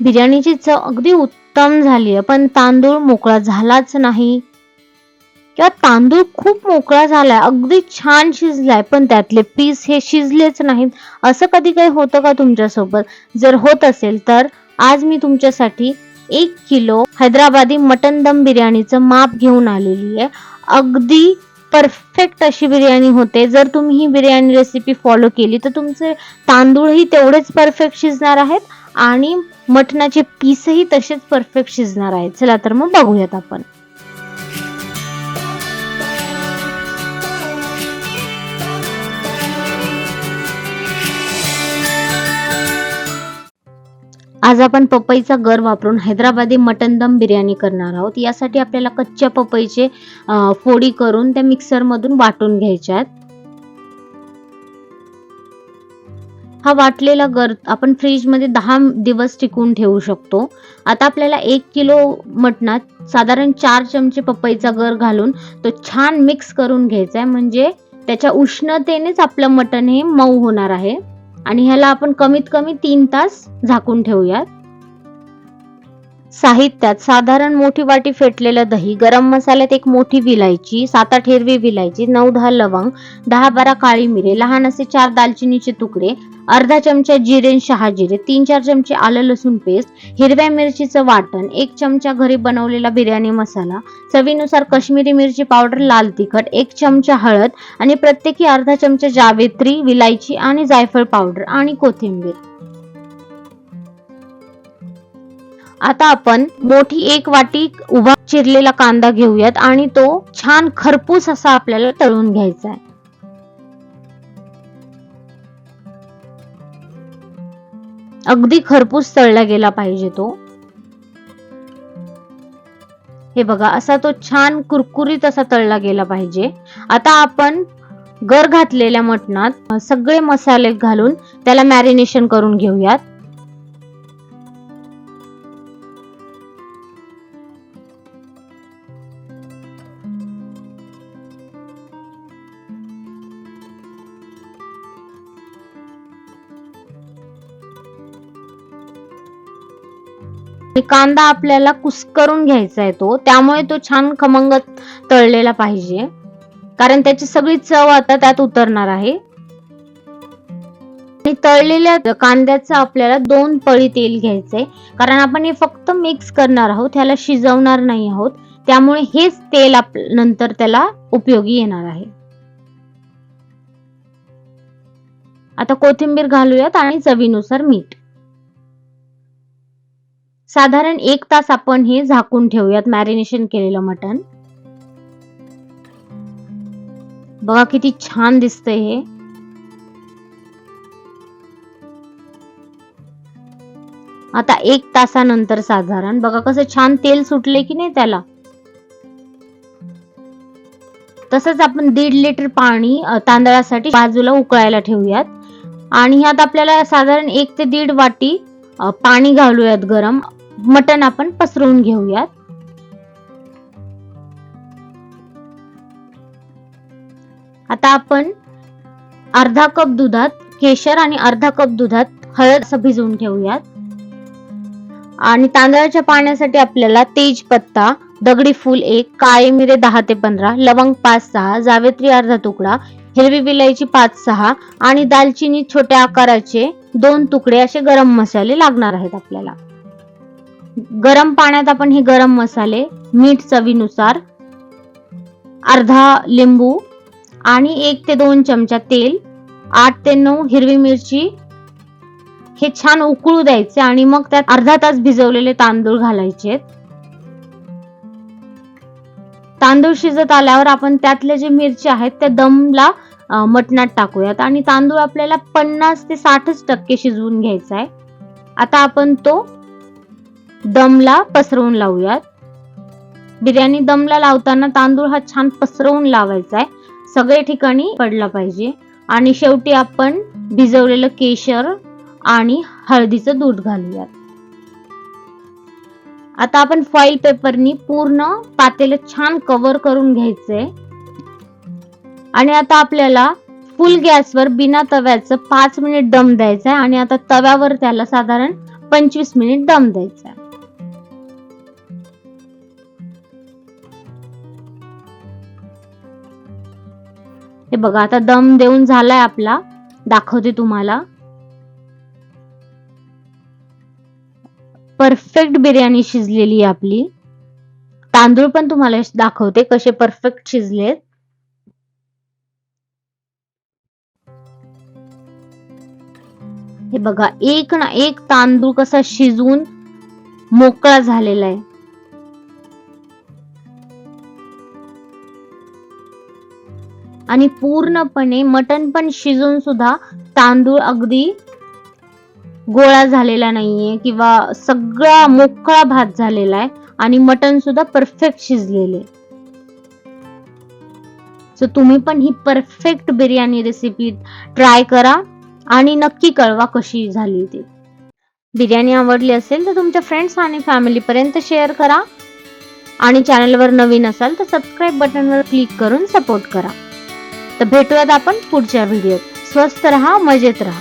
बिर्याणीची चव अगदी उत्तम झाली आहे. पण तांदूळ मोकळा झालाच नाही. किंवा तांदूळ खूप मोकळा झालाय अगदी छान शिजलाय पण त्यातले पीस हे शिजलेच नाहीत. असं कधी काही होतं का तुमच्यासोबत? जर होत असेल तर आज मी तुमच्यासाठी एक किलो हैदराबादी मटन दम बिर्याणीचं माप घेऊन आलेली आहे. अगदी परफेक्ट अशी बिर्याणी होते. जर तुम्ही ही बिर्याणी रेसिपी फॉलो केली तर तुमचे तांदूळही तेवढेच परफेक्ट शिजणार आहेत. आणि मटणाचे पीसही तसेच परफेक्ट शिजणार आहेत. चला तर मग बघूयात आपण. आज आपण पपईचा गर वापरून हैदराबादी मटन दम बिर्याणी करणार आहोत. यासाठी आपल्याला कच्च्या पपईचे फोडी करून त्या मिक्सरमधून वाटून घ्यायच्या आहेत. हा वाटलेला गर आपण फ्रीजमध्ये दहा दिवस टिकून ठेवू शकतो. आता आपल्याला एक किलो मटणात साधारण चार चमचे पपईचा गर घालून तो छान मिक्स करून घ्यायचा आहे म्हणजे त्याच्या उष्णतेनेच आपलं मटण हे मऊ होणार आहे. आणि ह्याला आपण कमीत कमी तीन तास झाकून ठेवूयात. साहित्यात साधारण मोठी वाटी फेटलेलं दही गरम मसाल्यात एक मोठी विलायची सात आठ हिरवी विलायची नऊ दहा लवंग दहा बारा काळी मिरे लहान असे चार दालचिनीचे तुकडे अर्धा चमचा जिरे शहा शहाजिरे तीन चार चमचे आलं लसूण पेस्ट हिरव्या मिरचीचं वाटण एक चमचा घरी बनवलेला बिर्याणी मसाला चवीनुसार काश्मीरी मिरची पावडर लाल तिखट एक चमचा हळद आणि प्रत्येकी अर्धा चमचा जावेत्री विलायची आणि जायफळ पावडर आणि कोथिंबीर. आता आपण मोठी एक वाटी उभा चिरलेला कांदा घेऊयात आणि तो छान खरपूस असा आपल्याला तळून घ्यायचा आहे. अगदी खरपूस तळला गेला पाहिजे तो. हे बघा असा तो छान कुरकुरीत असा तळला गेला पाहिजे. आता आपण गर घातलेल्या मटणात सगळे मसाले घालून त्याला मॅरिनेशन करून घेऊयात. कांदा आपल्याला कुस्करून घ्यायचा आहे तो त्यामुळे तो छान खमंगत तळलेला पाहिजे. कारण त्याची सगळी चव आता त्यात उतरणार आहे. आणि तळलेल्या कांद्याचं आपल्याला दोन पळी तेल घ्यायचंय कारण आपण हे फक्त मिक्स करणार आहोत ह्याला शिजवणार नाही आहोत. त्यामुळे हेच तेल आप नंतर त्याला उपयोगी येणार आहे. आता कोथिंबीर घालूयात आणि चवीनुसार मीठ. साधारण एक तास आपण हे झाकून ठेवूयात मॅरिनेशन केलेलं मटण. बघा किती छान दिसतंय हे. आता एक तासानंतर साधारण बघा कसं छान तेल सुटले की नाही त्याला. तसंच आपण दीड लिटर पाणी तांदळासाठी बाजूला उकळायला ठेवूयात. आणि ह्यात आपल्याला साधारण एक ते दीड वाटी पाणी घालूयात गरम. मटण आपण पसरवून घेऊयात. आता आपण अर्धा कप दुधात केशर आणि अर्धा कप दुधात हळद असं भिजवून ठेवूयात आणि तांदळाच्या पाण्यासाठी आपल्याला तेजपत्ता दगडी फूल एक काळे मिरे दहा ते पंधरा लवंग पाच सहा जावेत्री अर्धा तुकडा हिरवी विलायची पाच सहा आणि दालचिनी छोट्या आकाराचे दोन तुकडे असे गरम मसाले लागणार आहेत आपल्याला. गरम पाण्यात आपण हे गरम मसाले मीठ चवीनुसार अर्धा लिंबू आणि एक ते दोन चमचा तेल आठ ते नऊ हिरवी मिरची हे छान उकळू द्यायचे आणि मग त्यात अर्धा तास भिजवलेले तांदूळ घालायचे. तांदूळ शिजत आल्यावर आपण त्यातले जे मिरची आहेत त्या दमला मटणात टाकूयात आणि तांदूळ आपल्याला पन्नास ते साठच टक्के शिजवून घ्यायचा आहे. आता आपण तो दमला पसरवून लावूयात. बिर्याणी दमला लावताना तांदूळ हा छान पसरवून लावायचा आहे. सगळे ठिकाणी पडला पाहिजे. आणि शेवटी आपण भिजवलेलं केशर आणि हळदीचं दूध घालूयात. आता आपण फॉईल पेपरनी पूर्ण पातेलं छान कव्हर करून घ्यायचंय. आणि आता आपल्याला फुल गॅसवर बिना तव्याचं पाच मिनिट दम द्यायचा आहे आणि आता तव्यावर त्याला साधारण पंचवीस मिनिट दम द्यायचा आहे. हे बघा आता दम देऊन झालाय आपला. दाखवते तुम्हाला. परफेक्ट बिर्याणी शिजलेली आहे आपली. तांदूळ पण तुम्हाला दाखवते कसे परफेक्ट शिजलेत. हे बघा एक ना एक तांदूळ कसा शिजून मोकळा झालेला आहे. आणि पूर्णपणे मटण पण शिजून सुद्धा तांदूळ अगदी गोळा झालेला नाहीये किंवा सगळा मोकळा भात झालेला आहे आणि मटण सुद्धा परफेक्ट शिजलेले सो तुम्ही पण ही परफेक्ट बिर्याणी रेसिपी ट्राय करा आणि नक्की कळवा कशी झाली ती. बिर्याणी आवडली असेल तर तुमच्या फ्रेंड्स आणि फॅमिलीपर्यंत शेअर करा. आणि चॅनलवर नवीन असाल तर सबस्क्राईब बटनवर क्लिक करून सपोर्ट करा. तर भेटूयात आपण पुढच्या व्हिडिओत. स्वस्त रहा मजेत रहा.